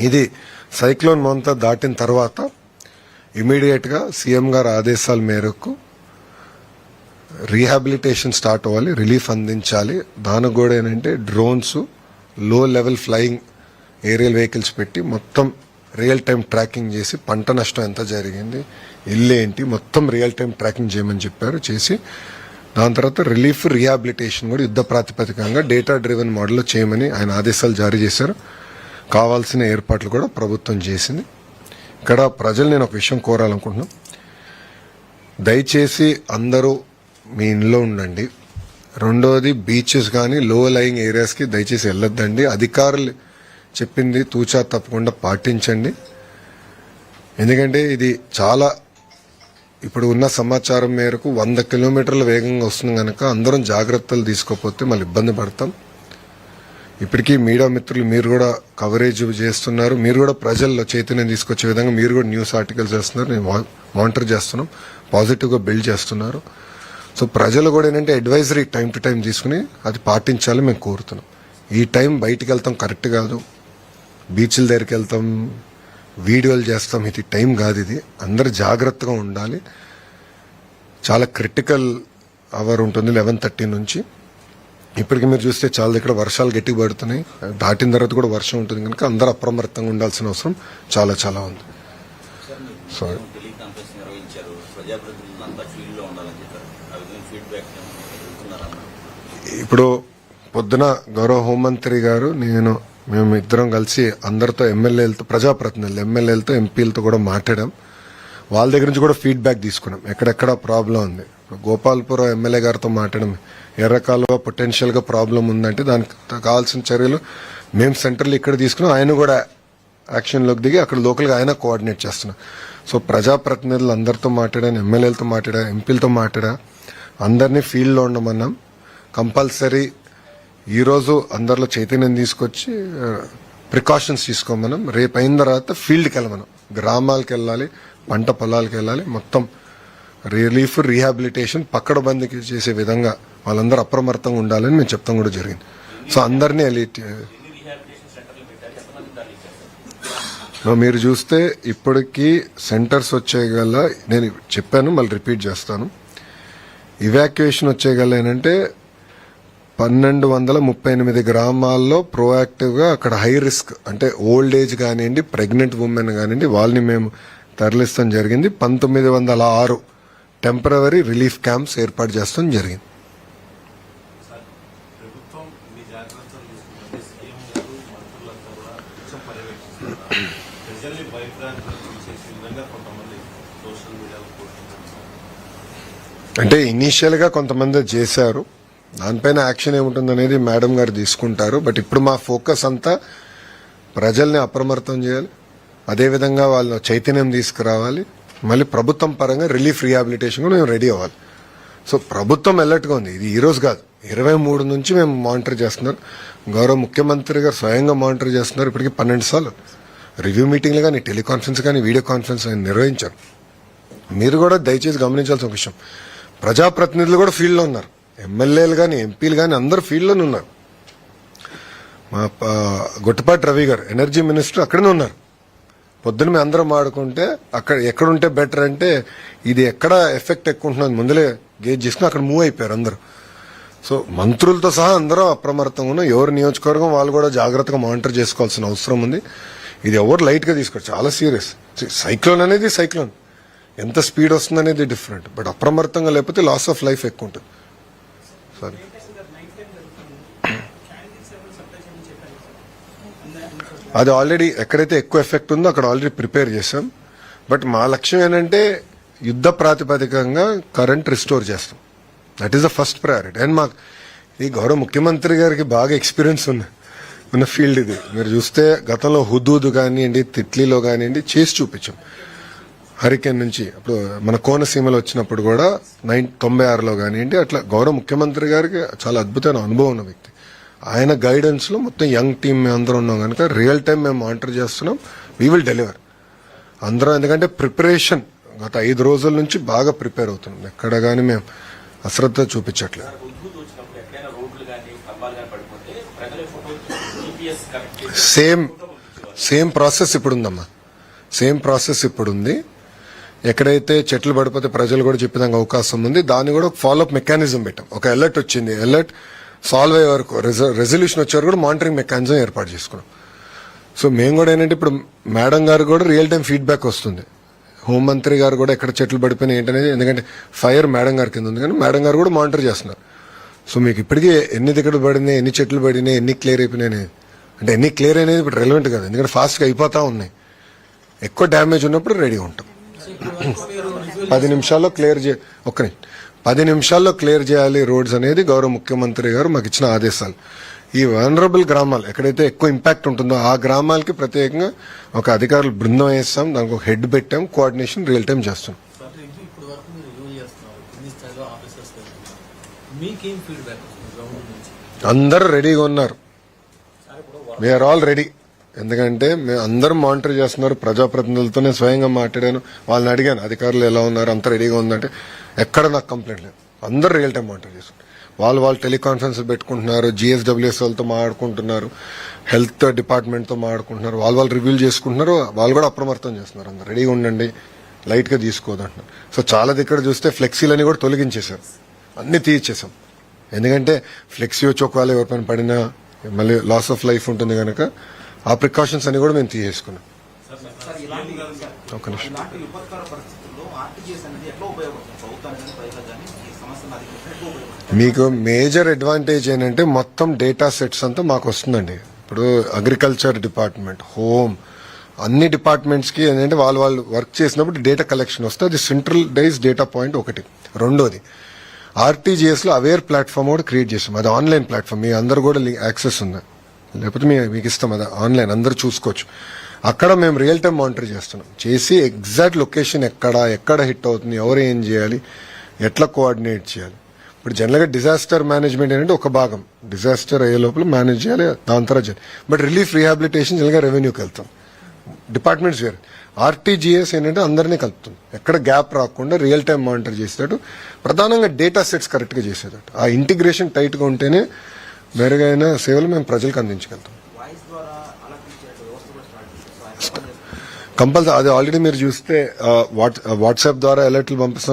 ఇది సైక్లోన్ మొంత దాటిన తర్వాత ఇమీడియట్గా సీఎం గారి ఆదేశాల మేరకు రీహాబిలిటేషన్ స్టార్ట్ అవ్వాలి రిలీఫ్ అందించాలి. దానికి కూడా ఏంటంటే డ్రోన్స్లో లెవెల్ ఫ్లయింగ్ ఏరియల్ వెహికల్స్ పెట్టి మొత్తం రియల్ టైం ట్రాకింగ్ చేసి పంట నష్టం ఎంత జరిగింది ఇల్లు ఏంటి మొత్తం రియల్ టైం ట్రాకింగ్ చేయమని చెప్పారు. చేసి దాని తర్వాత రిలీఫ్ రీహాబిలిటేషన్ కూడా యుద్ధ ప్రాతిపదికంగా డేటా డ్రివెన్ మోడల్లో చేయమని ఆయన ఆదేశాలు జారీ చేశారు. కావాల్సిన ఏర్పాట్లు కూడా ప్రభుత్వం చేసింది. ఇక్కడ ప్రజలు నేను ఒక విషయం కోరాలనుకుంటున్నాను దయచేసి అందరూ మీ ఇంట్లో ఉండండి. రెండోది బీచెస్ కానీ లో లయింగ్ ఏరియాస్కి దయచేసి వెళ్ళొద్దండి. అధికారులు చెప్పింది తూచా తప్పకుండా పాటించండి. ఎందుకంటే ఇది చాలా ఇప్పుడు ఉన్న సమాచారం మేరకు వంద కిలోమీటర్ల వేగంగా వస్తుంది కనుక అందరం జాగ్రత్తలు తీసుకోకపోతే మళ్ళీ ఇబ్బంది పడతాం. ఇప్పటికీ మీడియా మిత్రులు మీరు కూడా కవరేజ్ చేస్తున్నారు. మీరు కూడా ప్రజల్లో చైతన్యం తీసుకొచ్చే విధంగా మీరు కూడా న్యూస్ ఆర్టికల్స్ చేస్తున్నారు. నేను మానిటర్ చేస్తున్నాం. పాజిటివ్గా బిల్డ్ చేస్తున్నారు. సో ప్రజలు కూడా ఏంటంటే అడ్వైజరీ టైం టు టైం తీసుకుని అది పాటించాలని మేము కోరుతున్నాం. ఈ టైం బయటికి వెళ్తాం కరెక్ట్ కాదు. బీచ్ల దగ్గరికి వెళ్తాం వీడియోలు చేస్తాం. ఇది టైం కాదు ఇది. అందరు జాగ్రత్తగా ఉండాలి. చాలా క్రిటికల్ అవర్ ఉంటుంది లెవెన్ థర్టీ నుంచి. ఇప్పటికి మీరు చూస్తే చాలా దగ్గర వర్షాలు గట్టిగా పడుతున్నాయి. దాటిన తర్వాత కూడా వర్షం ఉంటుంది కనుక అందరూ అప్రమత్తంగా ఉండాల్సిన అవసరం చాలా చాలా ఉంది. సో ఇప్పుడు పొద్దున గౌరవ హోంమంత్రి గారు నేను మేము ఇద్దరం కలిసి అందరితో ఎమ్మెల్యేలతో ప్రజాప్రతినిధులు ఎమ్మెల్యేలతో ఎంపీలతో కూడా మాట్లాడాం. వాళ్ళ దగ్గర నుంచి కూడా ఫీడ్బ్యాక్ తీసుకున్నాం. ఎక్కడెక్కడ ప్రాబ్లం ఉంది? గోపాల్పురం ఎమ్మెల్యే గారితో మాట్లాడడం ఎర్రకాలువ పొటెన్షియల్గా ప్రాబ్లం ఉందంటే దానికి కావాల్సిన చర్యలు మేము సెంటర్లు ఇక్కడ తీసుకున్నాం. ఆయన కూడా యాక్షన్లోకి దిగి అక్కడ లోకల్గా ఆయన కోఆర్డినేట్ చేస్తున్నాం. సో ప్రజాప్రతినిధులు అందరితో మాట్లాడాను ఎమ్మెల్యేలతో మాట్లాడా ఎంపీలతో మాట్లాడా. అందరినీ ఫీల్డ్లో ఉండమన్నాం. కంపల్సరీ ఈరోజు అందరిలో చైతన్యం తీసుకొచ్చి ప్రికాషన్స్ తీసుకోమనం రేపు అయిన తర్వాత ఫీల్డ్కి వెళ్ళమనం గ్రామాలకు వెళ్ళాలి పంట పొలాలకు వెళ్ళాలి. మొత్తం రిలీఫ్ రీహాబిలిటేషన్ పక్కడ బందికి చేసే విధంగా వాళ్ళందరూ అప్రమత్తంగా ఉండాలని మేము చెప్తాం కూడా జరిగింది. సో అందరినీ వెళ్ళి మీరు చూస్తే ఇప్పటికీ సెంటర్స్ వచ్చేయగల నేను చెప్పాను మళ్ళీ రిపీట్ చేస్తాను. ఇవాక్యుయేషన్ వచ్చేయగల ఏంటంటే పన్నెండు వందల ముప్పై ఎనిమిది గ్రామాల్లో ప్రోయాక్టివ్గా అక్కడ హై రిస్క్ అంటే ఓల్డ్ ఏజ్ కానివ్వండి ప్రెగ్నెంట్ ఉమెన్ కానివ్వండి వాళ్ళని మేము తరలిస్తాం జరిగింది. పంతొమ్మిది వందల ఆరు టెంపరవరీ రిలీఫ్ క్యాంప్స్ ఏర్పాటు చేస్తాం జరిగింది. అంటే ఇనీషియల్గా కొంతమంది చేశారు. దానిపైన యాక్షన్ ఏముంటుంది అనేది మేడం గారు తీసుకుంటారు. బట్ ఇప్పుడు మా ఫోకస్ అంతా ప్రజల్ని అప్రమత్తం చేయాలి. అదేవిధంగా వాళ్ళ చైతన్యం తీసుకురావాలి. మళ్ళీ ప్రభుత్వం పరంగా రిలీఫ్ రీహాబిలిటేషన్ కూడా మేము రెడీ అవ్వాలి. సో ప్రభుత్వం ఎలర్ట్గా ఉంది. ఇది ఈ రోజు కాదు. ఇరవై మూడు నుంచి మేము మానిటర్ చేస్తున్నారు. గౌరవ ముఖ్యమంత్రి గారు స్వయంగా మానిటర్ చేస్తున్నారు. ఇప్పటికి పన్నెండు సార్లు. రివ్యూ మీటింగ్లు కానీ టెలికాన్ఫరెన్స్ కానీ వీడియో కాన్ఫరెన్స్ కానీ నిర్వహించారు. మీరు కూడా దయచేసి గమనించాల్సిన ఒక విషయం. ప్రజాప్రతినిధులు కూడా ఫీల్డ్లో ఉన్నారు. ఎమ్మెల్యేలు కానీ ఎంపీలు కానీ అందరూ ఫీల్డ్లోనే ఉన్నారు. మా ప- గొట్టపాటి రవి గారు ఎనర్జీ మినిస్టర్ అక్కడనే ఉన్నారు. పొద్దున మేము అందరం ఆడుకుంటే అక్కడ ఎక్కడుంటే బెటర్ అంటే ఇది ఎక్కడ ఎఫెక్ట్ ఎక్కువ ఉంటుందని ముందులే గేజ్ చేసుకుని అక్కడ మూవ్ అయిపోయారు అందరూ. సో మంత్రులతో సహా అందరూ అప్రమత్తంగా ఉన్నాం ఎవరు నియోజకవర్గం వాళ్ళు కూడా జాగ్రత్తగా మానిటర్ చేసుకోవాల్సిన అవసరం ఉంది. ఇది ఎవరు లైట్గా తీసుకోవచ్చు తీసుకోరు. చాలా సీరియస్ సైక్లోన్ అనేది సైక్లోన్ ఎంత స్పీడ్ వస్తుంది అనేది డిఫరెంట్ బట్ అప్రమత్తంగా లేకపోతే లాస్ ఆఫ్ లైఫ్ ఎక్కువ ఉంటుంది. సరే అది ఆల్రెడీ ఎక్కడైతే ఎక్కువ ఎఫెక్ట్ ఉందో అక్కడ ఆల్రెడీ ప్రిపేర్ చేసాం బట్ మా లక్ష్యం ఏంటంటే యుద్ధ ప్రాతిపదికంగా కరెంట్ రిస్టోర్ చేస్తాం. That is the first priority and మాకు ఈ గౌరవ ముఖ్యమంత్రి గారికి బాగా ఎక్స్పీరియన్స్ ఉన్న ఉన్న ఫీల్డ్ ఇది. మీరు చూస్తే గతంలో హుదూద్ కానివ్వండి తిట్లీలో కానివ్వండి చేసి చూపించాం. హరికేన్ నుంచి అప్పుడు మన కోనసీమలో వచ్చినప్పుడు కూడా నైన్ తొంభై ఆరులో కానివ్వండి అట్లా గౌరవ ముఖ్యమంత్రి గారికి చాలా అద్భుతమైన అనుభవం ఉన్న వ్యక్తి. ఆయన గైడెన్స్లో మొత్తం యంగ్ టీమ్ మేము అందరం ఉన్నాం కనుక రియల్ టైం మేము మానిటర్ చేస్తున్నాం. వీ విల్ డెలివర్ అందరం ఎందుకంటే ప్రిపరేషన్ గత ఐదు రోజుల నుంచి బాగా ప్రిపేర్ అవుతున్నాం. ఎక్కడ కానీ మేము అశ్రద్ధ చూపించట్లేదు. సేమ్ సేమ్ ప్రాసెస్ ఇప్పుడు ఉందమ్మా సేమ్ ప్రాసెస్ ఇప్పుడు ఉంది ఎక్కడైతే చెట్లు పడిపోతే ప్రజలు కూడా చెప్పేదానికి అవకాశం ఉంది. దాన్ని కూడా ఫాలోఅప్ మెకానిజం పెట్టాం. ఒక అలర్ట్ వచ్చింది. అలర్ట్ సాల్వ్ అయ్యే వరకు రెజల్యూషన్ వచ్చే వరకు కూడా మానిటరింగ్ మెకానిజం ఏర్పాటు చేసుకున్నాం. సో మేము కూడా ఏంటంటే ఇప్పుడు మేడం గారు కూడా రియల్ టైం ఫీడ్బ్యాక్ వస్తుంది. హోంమంత్రి గారు కూడా ఎక్కడ చెట్లు పడిపోయినాయి ఏంటనేది ఎందుకంటే ఫైర్ మేడం గారి కింద ఉంది కానీ మేడం గారు కూడా మానిటర్ చేస్తున్నారు. సో మీకు ఇప్పటికీ ఎన్ని దిక్కలు పడినాయి ఎన్ని చెట్లు పడినాయి ఎన్ని క్లియర్ అయిపోయినాయి. అంటే ఎన్ని క్లియర్ అనేది ఇప్పుడు రెలవెంట్ కాదు. ఎందుకంటే ఫాస్ట్గా అయిపోతా ఉన్నాయి. ఎక్కువ డ్యామేజ్ ఉన్నప్పుడు రెడీగా ఉంటాం. పది నిమిషాల్లో క్లియర్ చే ఒక్క నిమిషం. పది నిమిషాల్లో క్లియర్ చేయాలి రోడ్స్ అనేది గౌరవ ముఖ్యమంత్రి గారు మాకు ఇచ్చిన ఆదేశాలు. ఈ వనరబుల్ గ్రామాలు ఎక్కడైతే ఎక్కువ ఇంపాక్ట్ ఉంటుందో ఆ గ్రామాలకి ప్రత్యేకంగా ఒక అధికారులు బృందం వేస్తాం దానికి ఒక హెడ్ పెట్టాం కోఆర్డినేషన్ రియల్ టైం చేస్తాం. అందరూ రెడీగా ఉన్నారు. వీఆర్ ఆల్ రెడీ ఎందుకంటే మేము అందరం మానిటర్ చేస్తున్నారు ప్రజాప్రతినిధులతో నేను స్వయంగా మాట్లాడాను. వాళ్ళని అడిగాను అధికారులు ఎలా ఉన్నారు అంత రెడీగా ఉందంటే ఎక్కడ నాకు కంప్లైంట్ లేదు. అందరూ రియల్ టైం మానిటర్ చేస్తున్నారు. వాళ్ళు వాళ్ళు టెలికాన్ఫరెన్స్ పెట్టుకుంటున్నారు జిఎస్డబ్ల్యూఎస్ వాళ్ళతో మాట్లాడుకుంటున్నారు హెల్త్ డిపార్ట్మెంట్తో మాట్లాడుకుంటున్నారు వాళ్ళు వాళ్ళు రివ్యూ చేసుకుంటున్నారు వాళ్ళు కూడా అప్రమత్తం చేస్తున్నారు. అందరు రెడీగా ఉండండి లైట్గా తీసుకోదంటున్నారు సో చాలా దగ్గర చూస్తే ఫ్లెక్సీలని కూడా తొలగించేశారు. అన్నీ తీయించేసాం ఎందుకంటే ఫ్లెక్సీ వచ్చి ఒకవేళ ఎవరిపైన పడినా మళ్ళీ లాస్ ఆఫ్ లైఫ్ ఉంటుంది కనుక ఆ ప్రికాషన్స్ అన్ని కూడా మేము తీసేసుకున్నాం. ఒక నిమిషం. మీకు మేజర్ అడ్వాంటేజ్ ఏంటంటే మొత్తం డేటా సెట్స్ అంతా మాకు వస్తుందండి. ఇప్పుడు అగ్రికల్చర్ డిపార్ట్మెంట్ హోమ్ అన్ని డిపార్ట్మెంట్స్కి ఏంటంటే వాళ్ళు వాళ్ళు వర్క్ చేసినప్పుడు డేటా కలెక్షన్ వస్తే అది సెంట్రల్ డైజ్ డేటా పాయింట్ ఒకటి. రెండోది ఆర్టీజీఎస్లో అవేర్ ప్లాట్ఫామ్ కూడా క్రియేట్ చేసాం. అది ఆన్లైన్ ప్లాట్ఫామ్ మీ అందరు కూడా యాక్సెస్ ఉంది. లేకపోతే మీ మీకు ఇస్తాం అదే. ఆన్లైన్ అందరు చూసుకోవచ్చు. అక్కడ మేము రియల్ టైం మానిటర్ చేస్తున్నాం. చేసి ఎగ్జాక్ట్ లొకేషన్ ఎక్కడ ఎక్కడ హిట్ అవుతుంది ఎవరు ఏం చేయాలి ఎట్లా కోఆర్డినేట్ చేయాలి. ఇప్పుడు జనరల్గా డిజాస్టర్ మేనేజ్మెంట్ ఏంటంటే ఒక భాగం. డిజాస్టర్ అయ్యే లోపల మేనేజ్ చేయాలి దాని తర్వాత చేయాలి. బట్ రిలీఫ్ రీహాబిలిటేషన్ జనరల్గా రెవెన్యూకి వెళ్తాం. డిపార్ట్మెంట్స్ వేరు. ఆర్టీజీఎస్ ఏంటంటే అందరినీ కలుపుతుంది. ఎక్కడ గ్యాప్ రాకుండా రియల్ టైం మానిటర్ చేసేటట్టు. ప్రధానంగా డేటా సెట్స్ కరెక్ట్గా చేసేటట్టు. ఆ ఇంటిగ్రేషన్ టైట్గా ఉంటేనే మెరుగైన సేవలు మేము ప్రజలకు అందించగలుగుతాం. కంపల్సరీ అది ఆల్రెడీ మీరు చూస్తే వాట్సాప్ ద్వారా అలర్ట్లు పంపిస్తాం